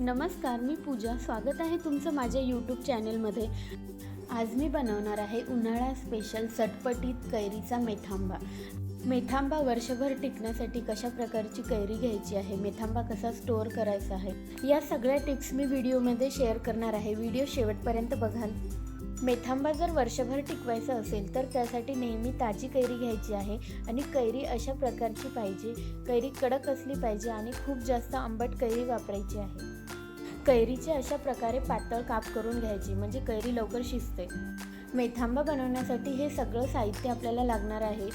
नमस्कार मी पूजा. स्वागत आहे तुमचं माझ्या यूट्यूब चॅनलमध्ये आज मी बनवणार आहे उन्हाळा स्पेशल चटपटीत कैरीचा मेथांबा. मेथांबा वर्षभर टिकण्यासाठी कशा प्रकारची कैरी घ्यायची आहे मेथांबा कसा स्टोअर करायचा आहे या सगळ्या टिप्स मी व्हिडिओमध्ये शेअर करणार आहे. व्हिडिओ शेवटपर्यंत बघाल. मेथांबा जर वर्षभर टिकवायचा असेल तर त्यासाठी नेहमी ताजी कैरी घ्यायची आहे आणि कैरी अशा प्रकारची पाहिजे. कैरी कडक असली पाहिजे आणि खूप जास्त आंबट कैरी वापरायची आहे. कैरीचे अशा प्रकारे पातळ काप करून घ्यायची म्हणजे कैरी लवकर शिजते. मेथांबा बनवण्यासाठी हे सगळं साहित्य आपल्याला लागणार आहे.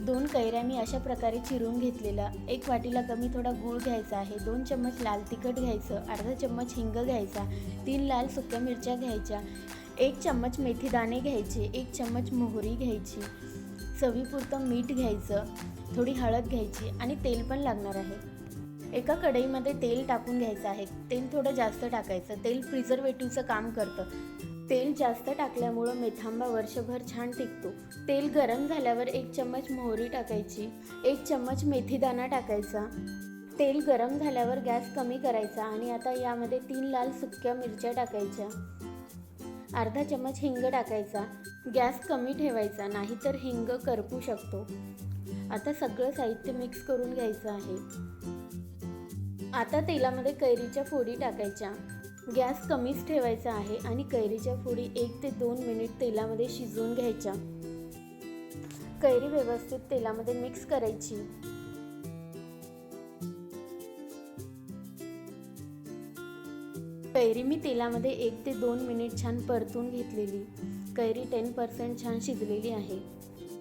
दोन कैऱ्या मी अशा प्रकारे चिरून घेतलेला एक वाटीला कमी थोडा गूळ घ्यायचा आहे. दोन चम्मच लाल तिखट घ्यायचं. अर्धा चम्मच हिंग घ्यायचा. तीन लाल सुक्या मिरच्या घ्यायच्या. एक चम्मच मेथीदाणे घ्यायचे. एक चम्मच मोहरी घ्यायची. चवीपुरतं मीठ घ्यायचं. थोडी हळद घ्यायची. आणि तेल पण लागणार आहे. एका कढईमध्ये तेल टाकून घ्यायचं आहे. तेल थोडं जास्त टाकायचं. तेल प्रिझर्वेटिव्हचं काम करतं. तेल जास्त टाकल्यामुळं मेथांबा वर्षभर छान टिकतो. तेल गरम झाल्यावर एक चम्मच मोहरी टाकायची. एक चम्मच मेथीदाणा टाकायचा. तेल गरम झाल्यावर गॅस कमी करायचा आणि आता यामध्ये तीन लाल सुक्या मिरच्या टाकायच्या. अर्धा चम्मच हिंग टाकायचा. गॅस कमी ठेवायचा नाहीतर हिंग करपू शकतो. आता सगळं साहित्य मिक्स करून घ्यायचं आहे. आता तेलामध्ये कैरीच्या फोडी टाकायच्या. गॅस कमीच ठेवायचा आहे आणि कैरीच्या फोडी एक ते दोन मिनिट तेलामध्ये शिजवून घ्यायच्या. कैरी व्यवस्थित तेलामध्ये मिक्स करायची. कैरी मी तेलामध्ये एक ते दोन मिनिट छान परतून घेतलेली. कैरी टेन पर्सेंट छान शिजलेली आहे.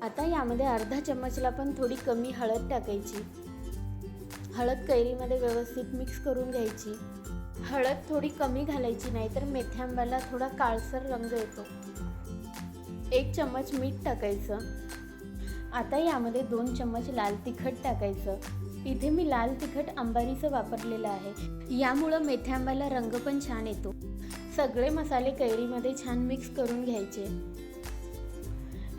आता यामध्ये अर्धा चम्मचला पण थोडी कमी हळद टाकायची. हळद कैरीमध्ये व्यवस्थित मिक्स करून घ्यायची. हळद थोडी कमी घालायची नाही तर मेथ्याआंब्याला थोडा काळसर रंग येतो. एक चम्मच मीठ टाकायचं. आता यामध्ये दोन चम्मच लाल तिखट टाकायचं. इथे मी लाल तिखट अंबारीचं वापरलेलं आहे. यामुळं मेथ्याआंब्याला रंग पण छान येतो. सगळे मसाले कैरीमध्ये छान मिक्स करून घ्यायचे.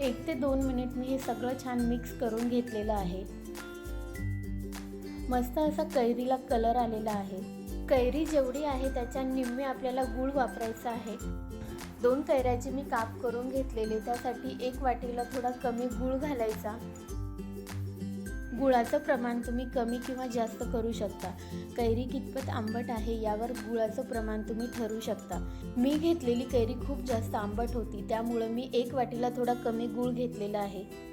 एक ते दोन मिनिट मी हे सगळं छान मिक्स करून घेतलेलं आहे. मस्त असा कैरीला कलर आलेला आहे. कैरी जेवढी आहे त्याच्या निम्मे आपल्याला गूळ वापरायचा आहे. दोन कैऱ्याचे मी काप करून घेतलेले त्यासाठी एक वाटीला थोडा कमी गूळ घालायचा. गुळाचं प्रमाण तुम्ही कमी किंवा जास्त करू शकता. कैरी कितपत आंबट आहे यावर गुळाचं प्रमाण तुम्ही ठरवू शकता. मी घेतलेली कैरी खूप जास्त आंबट होती त्यामुळं मी एक वाटीला थोडा कमी गूळ घेतलेला आहे.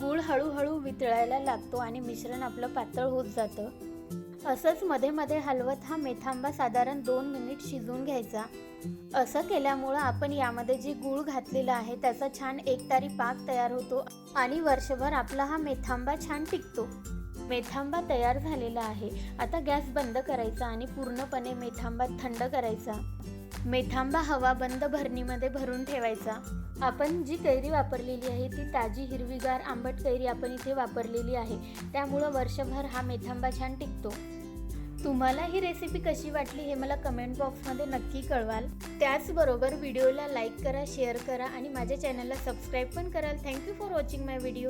गूळ हळूहळू वितळायला लागतो आणि मिश्रण आपलं पातळ होत जातं. असंच मध्ये मध्ये हलवत हा मेथांबा साधारण दोन मिनिट शिजवून घ्यायचा. असं केल्यामुळं आपण यामध्ये जे गूळ घातलेला आहे त्याचा छान एकतारी पाक तयार होतो आणि वर्षभर आपला हा मेथांबा छान टिकतो. मेथांबा तयार झालेला आहे. आता गॅस बंद करायचा आणि पूर्णपणे मेथांबा थंड करायचा. मेथांबा हवा बंद भरणीमध्ये भरून ठेवायचा. आपण जी कैरी वापरलेली आहे ती ताजी हिरवीगार आंबट कैरी आपण इथे वापरलेली आहे. त्यामुळं वर्षभर हा मेथांबा छान टिकतो. तुम्हाला ही रेसिपी कशी वाटली हे मला कमेंट बॉक्समध्ये नक्की कळवाल. त्याचबरोबर व्हिडिओला लाईक करा शेअर करा आणि माझ्या चॅनलला सबस्क्राईब पण कराल. Thank you for watching my video.